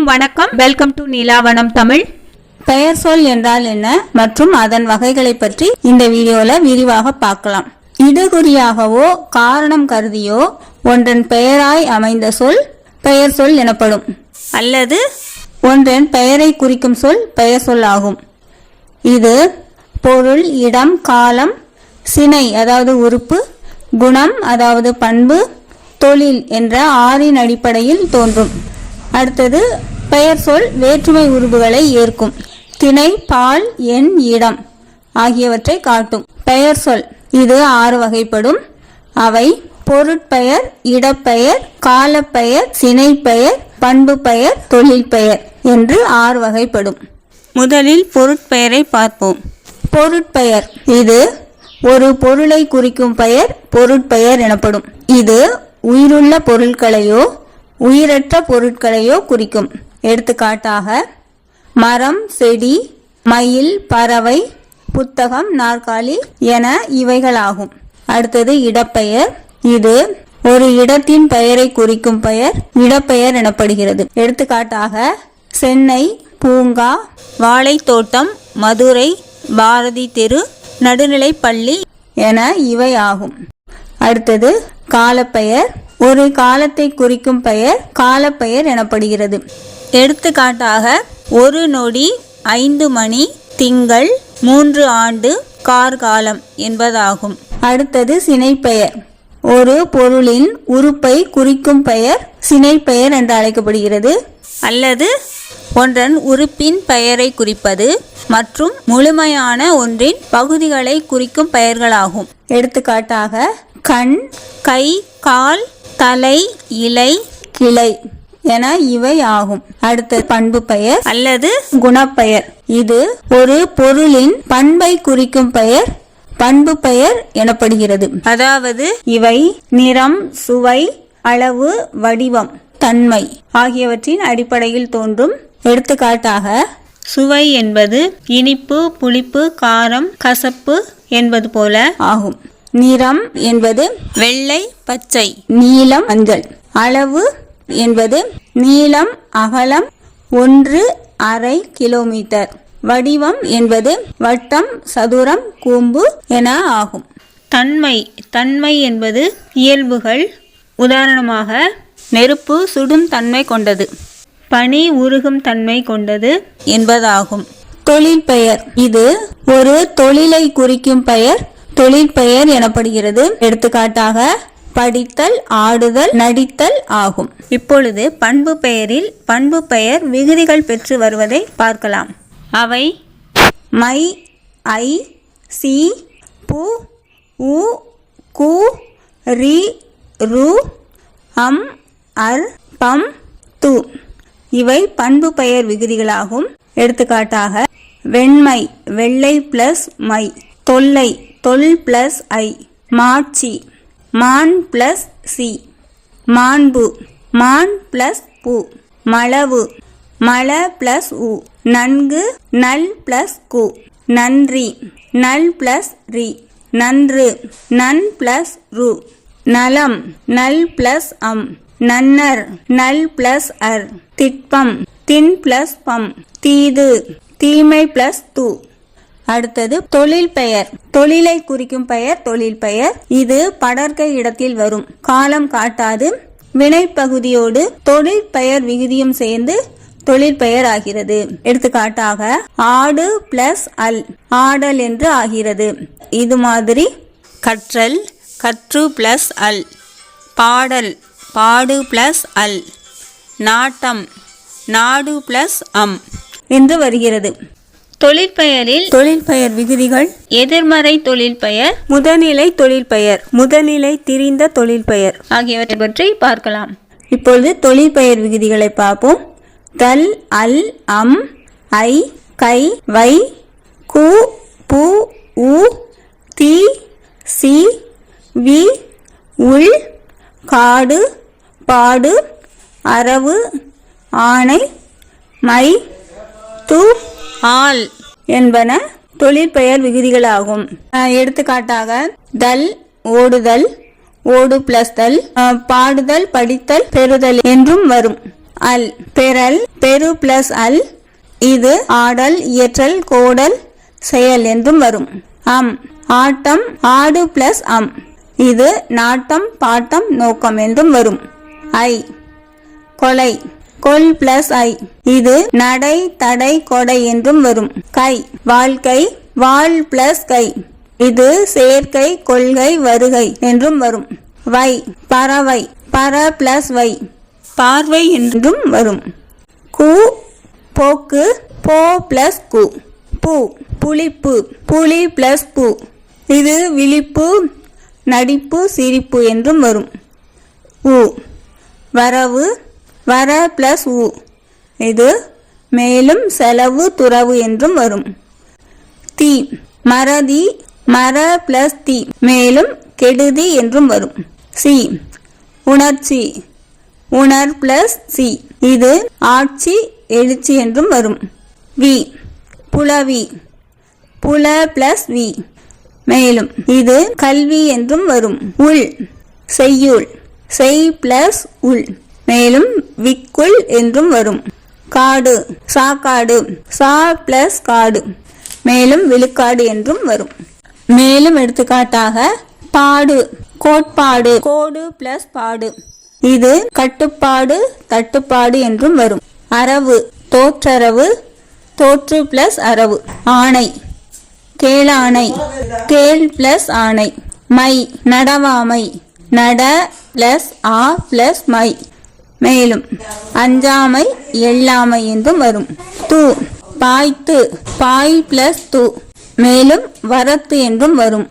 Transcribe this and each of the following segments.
அனைவருக்கும் வணக்கம். Welcome to Neelavanam Tamil. பெயர் சொல் என்றால் என்ன மற்றும் அதன் வகைகளை பற்றி இந்த வீடியோல விரிவாக பார்க்கலாம். இடுகுறியாகவோ காரணம் கருதியோ ஒன்றன் பெயராய் அமைந்த சொல் பெயர் சொல் எனப்படும். அல்லது ஒன்றன் பெயரை குறிக்கும் சொல் பெயர் சொல் ஆகும். இது பொருள் இடம் காலம் சினை அதாவது உறுப்பு குணம் அதாவது பண்பு தொழில் என்ற ஆறின் அடிப்படையில் தோன்றும். அடுத்தது பெயர் சொல் வேற்றுமை உருபுகளை ஏற்கும். திணை பால் எண் இடம் ஆகியவற்றை காட்டும். பெயர் சொல் இது ஆறு வகைப்படும். அவை பொருட்பெயர் இடப்பெயர் காலப்பெயர் சினைப்பெயர் பண்பு பெயர் தொழில் பெயர் என்று ஆறு வகைப்படும். முதலில் பொருட்பெயரை பார்ப்போம். பொருட்பெயர் இது ஒரு பொருளை குறிக்கும் பெயர் பொருட்பெயர் எனப்படும். இது உயிருள்ள பொருட்களையோ உயிரற்ற பொருட்களையோ குறிக்கும். எடுத்துக்காட்டாக மரம் செடி மயில் பறவை புத்தகம் நாற்காலி என இவைகளாகும். அடுத்தது இடப்பெயர். இது ஒரு இடத்தின் பெயரை குறிக்கும் பெயர் இடப்பெயர் எனப்படுகிறது. எடுத்துக்காட்டாக சென்னை பூங்கா வாழைத்தோட்டம் மதுரை பாரதி தெரு நடுநிலைப்பள்ளி என இவை ஆகும். அடுத்தது காலப்பெயர். ஒரு காலத்தை குறிக்கும் பெயர் காலப்பெயர் எனப்படுகிறது. எடுத்துக்காட்டாக ஒரு நொடி ஐந்து மணி திங்கள் மூன்று ஆண்டு கார்காலம் என்பதாகும். அடுத்தது சினைப்பெயர். ஒரு பொருளின் உறுப்பை குறிக்கும் பெயர் சினைப்பெயர் என்று அழைக்கப்படுகிறது. அல்லது ஒன்றன் உறுப்பின் பெயரை குறிப்பது மற்றும் முழுமையான ஒன்றின் பகுதிகளை குறிக்கும் பெயர்களாகும். எடுத்துக்காட்டாக கண் கை கால் தலை இலை கிளை. என இவை ஆகும் அடுத்த பண்பு பெயர். அல்லது குணப்பெயர். இது ஒரு பொருளின் பண்பை குறிக்கும் பெயர். பண்பு பெயர் எனப்படுகிறது. அதாவது இவை நிறம் சுவை அளவு வடிவம் தன்மை ஆகியவற்றின் அடிப்படையில் தோன்றும். எடுத்துக்காட்டாக சுவை என்பது இனிப்பு புளிப்பு காரம் கசப்பு என்பது போல ஆகும். நிறம் என்பது வெள்ளை பச்சை. நீலம் மஞ்சள். அளவு என்பது நீளம் அகலம் ஒன்று அரை கிலோமீட்டர். வடிவம் என்பது வட்டம் சதுரம் கூம்பு என ஆகும். தன்மை. தன்மை என்பது இயல்புகள். உதாரணமாக நெருப்பு சுடும் தன்மை கொண்டது. பனி உருகும் தன்மை கொண்டது என்பதாகும். தொழில் பெயர். இது ஒரு தொழிலை குறிக்கும் பெயர். தொழில் பெயர் எனப்படுகிறது. எடுத்துக்காட்டாக படித்தல் ஆடுதல் நடித்தல் ஆகும். இப்பொழுது பண்பு பெயரில் பண்பு பெயர் விகுதிகள் பெற்று வருவதை பார்க்கலாம். அவை மை ஐ சி பு உ கு ரி ரு அம் அர் பம் து. இவை பண்பு பெயர் விகுதிகளாகும். எடுத்துக்காட்டாக வெண்மை வெள்ளை பிளஸ் மை தொல்லை தொல் பிளஸ் ஐ மாட்சி மான் பிளஸ் சி. மாண்பு. மான் பிளஸ் பூ. மளவு. மல பிளஸ் உ. நன்கு. நல் பிளஸ் கு. நன்றி. நல் பிளஸ் ரி. நன்று. நன் பிளஸ் ரு. நலம். நல் பிளஸ் அம். நன்னர். நல் பிளஸ் அர். திட்பம். தின் பிளஸ் பம். தீது. தீமை பிளஸ் தூ. அடுத்தது தொழில் பெயர். தொழிலை குறிக்கும் பெயர் தொழில் பெயர். இது படர்க்கை இடத்தில் வரும். காலம் காட்டாது. வினைப்பகுதியோடு தொழில் பெயர் விகுதியும் சேர்ந்து தொழில் பெயர் ஆகிறது. எடுத்துக்காட்டாக ஆடு பிளஸ் அல் ஆடல் என்று ஆகிறது. இது மாதிரி கற்றல் கற்று பிளஸ் அல் பாடல் பாடு பிளஸ் அல் நாட்டம் நாடு பிளஸ் அம் என்று வருகிறது. தொழிற்பெயரில் தொழில் பெயர் விகுதிகள். எதிர்மறை தொழில் பெயர் முதநிலை தொழில் பெயர் முதநிலை திரிந்த தொழில் பெயர் ஆகியவற்றை பற்றி பார்க்கலாம். இப்பொழுது தொழில் பெயர் விகுதிகளை பார்ப்போம். தல் அல் அம் ஐ கை வை கு பு உ தி சி வி உள் காடு பாடு அரவு ஆணை மை து ஆல் என்பன தொழிற்பெயர் விகுதிகளாகும். எடுத்துக்காட்டாக தல் ஓடுதல் ஓடு பிளஸ் தல் பாடுதல் படித்தல் பெறுதல் என்றும் வரும். அல் பெறல் பெரு பிளஸ் அல் இது ஆடல் இயற்றல் கோடல் செயல் என்றும் வரும். அம் ஆட்டம் ஆடு பிளஸ் அம் இது நாட்டம் பாட்டம் நோக்கம் என்றும் வரும். ஐ கொலை. கொல் பிளஸ் ஐ. இது நடை தடை கொடை என்றும் வரும். கை வாழ்க்கை வாழ் பிளஸ் கை. இது சேர்க்கை கொள்கை வருகை என்றும் வரும். வை பறவை பற பிளஸ் வை. பார்வை என்றும் வரும். கு போக்கு போ பிளஸ் கு. பூ புளிப்பு புளி பிளஸ் பூ. இது விழிப்பு நடிப்பு சிரிப்பு என்றும் வரும். உ வரவு வர பிளஸ் உ. இது மேலும் செலவு துறவு என்றும் வரும். தீ. மறதி மர பிளஸ் தீ. மேலும் கெடுதி என்றும் வரும். சி. உணர்ச்சி. உணர் பிளஸ் சி. இது ஆட்சி எழுச்சி என்றும் வரும். வி. புலவி. புல பிளஸ் வி. மேலும் இது கல்வி என்றும் வரும். உள். செய்யுள். செய் பிளஸ் உள். மேலும் விக்குள் என்றும் வரும். காடு சாக்காடு சா பிளஸ் காடு. மேலும் விழுக்காடு என்றும் வரும். மேலும் எடுத்துக்காட்டாக பாடு கோட்பாடு கோடு பிளஸ் பாடு. இது கட்டுப்பாடு தட்டுப்பாடு என்றும் வரும். அரவு தோற்றரவு தோற்று பிளஸ் அரவு. ஆணை கேளானை கேள் பிளஸ் ஆணை. மை நடவாமை. நட பிளஸ் ஆ பிளஸ் மை. மேலும் அஞ்சாமை எள்ளாமை என்றும் வரும். தூ பாய்த்து பாய் பிளஸ் தூ. மேலும் வரத்து என்றும் வரும்.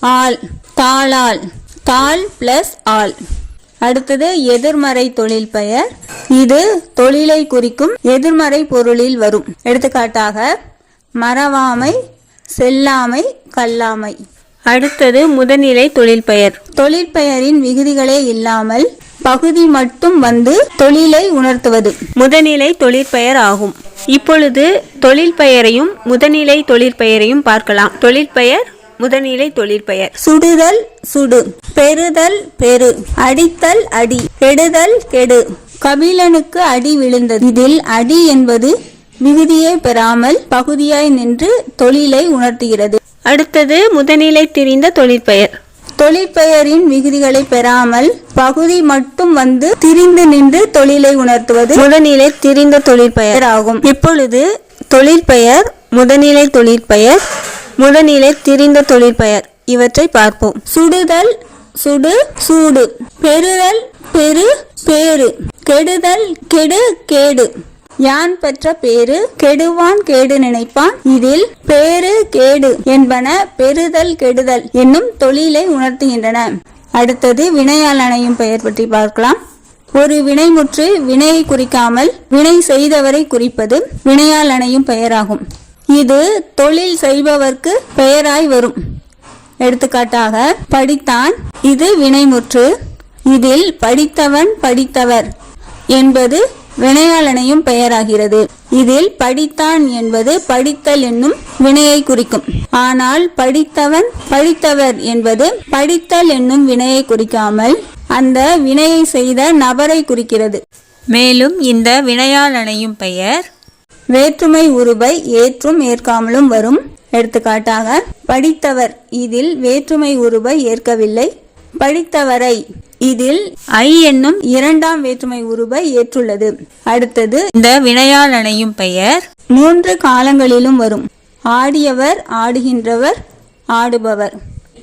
ஆள் தாளால் தாள் பிளஸ் ஆள். அடுத்தது எதிர்மறை தொழில் பெயர். இது தொழிலை குறிக்கும் எதிர்மறை பொருளில் வரும். எடுத்துக்காட்டாக மறவாமை செல்லாமை கல்லாமை. அடுத்தது முதநிலை தொழில் பெயர். தொழிற்பெயரின் விகுதிகளே இல்லாமல் பகுதி மட்டும் வந்து தொழிலை உணர்த்துவது. முதல்நிலை தொழிற்பெயர் ஆகும். இப்பொழுது தொழில் பெயரையும் முதல்நிலை தொழிற்பெயரையும் பார்க்கலாம். தொழிற்பெயர் முதல்நிலை தொழிற்பெயர் சுடுதல் சுடு. பெறுதல் பெரு அடித்தல் அடி. கெடுதல் கெடு. கபிலனுக்கு அடி விழுந்தது. இதில் அடி என்பது விகுதியை பெறாமல் பகுதியாய் நின்று தொழிலை உணர்த்துகிறது. அடுத்தது முதல்நிலை திரிந்த தொழிற்பெயர் தொழிற்பெயரின் விகுதிகளை பெறாமல் பகுதி மட்டும் வந்து திரிந்து நின்று தொழிலை உணர்த்துவது முதல்நிலை திரிந்த தொழிற்பெயர் ஆகும். இப்பொழுது தொழிற்பெயர் முதல்நிலை தொழிற்பெயர் முதல்நிலை திரிந்த தொழிற்பெயர் இவற்றை பார்ப்போம். சுடுதல் சுடு சூடு. பெறுதல் பெரு பேரு கெடுதல் கெடு கேடு. யான் பெற்ற பேரு கெடுவான் கேடு நினைப்பான். இதில் பேரு கேடு என்பன பெறுதல் கெடுதல் என்னும் தொழிலை உணர்த்துகின்றன. அடுத்தது வினையால் அணையும் பெயர் பற்றி பார்க்கலாம். ஒரு வினைமுற்று வினையை குறிக்காமல் வினை செய்தவரை குறிப்பது வினையால் அணையும் பெயராகும். இது தொழில் செய்பவர்க்கு பெயராய் வரும். எடுத்துக்காட்டாக படித்தான் இது வினைமுற்று இதில் படித்தவன் படித்தவர் என்பது வினையாளனையும் பெயராகிறது. இதில் படித்தான் என்பது படித்தல் என்னும் வினையை குறிக்கும். ஆனால் படித்தவன் படித்தவர் என்பது படித்தல் என்னும் வினையை குறிக்காமல் அந்த வினையை செய்த நபரை குறிக்கிறது. மேலும் இந்த வினையாளனையும் பெயர் வேற்றுமை உருவை ஏற்றும் ஏற்காமலும் வரும். எடுத்துக்காட்டாக படித்தவர் இதில் வேற்றுமை உருவை ஏற்கவில்லை. படித்தவரை இதில் ஐ என்னும் இரண்டாம் வேற்றுமை உருவை ஏற்றுள்ளது. அடுத்தது இந்த வினையால் அணையும் பெயர் மூன்று காலங்களிலும் வரும். ஆடியவர் ஆடுகின்றவர் ஆடுபவர்.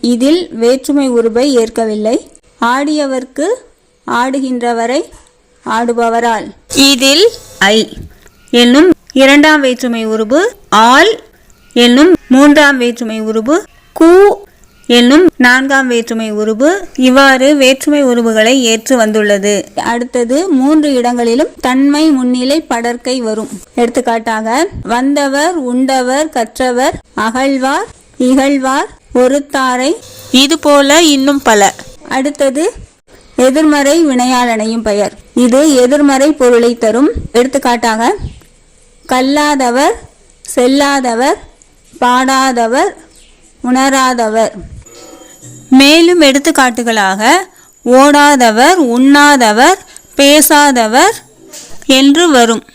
இதில் வேற்றுமை உருவை ஏற்கவில்லை. ஆடியவர்க்கு ஆடுகின்றவரை ஆடுபவரால். இதில் ஐ என்னும் இரண்டாம் வேற்றுமை உருபு ஆல் என்னும் மூன்றாம் வேற்றுமை உருபு கு என்னும் நான்காம் வேற்றுமை உருபு இவ்வாறு வேற்றுமை உருபுகளை ஏற்று வந்துள்ளது. அடுத்தது மூன்று இடங்களிலும் தன்மை முன்னிலை படற்கை வரும். எடுத்துக்காட்டாக வந்தவர் உண்டவர் கற்றவர் அகழ்வார் இகழ்வார் ஒருத்தாரை இதுபோல இன்னும் பல. அடுத்தது எதிர்மறை வினையாளனையும் பெயர். இது எதிர்மறை பொருளை தரும். எடுத்துக்காட்டாக கல்லாதவர் செல்லாதவர் பாடாதவர் உணராதவர். மேலும் எடுத்துக்காட்டுகளாக ஓடாதவர் உண்ணாதவர் பேசாதவர் என்று வரும்.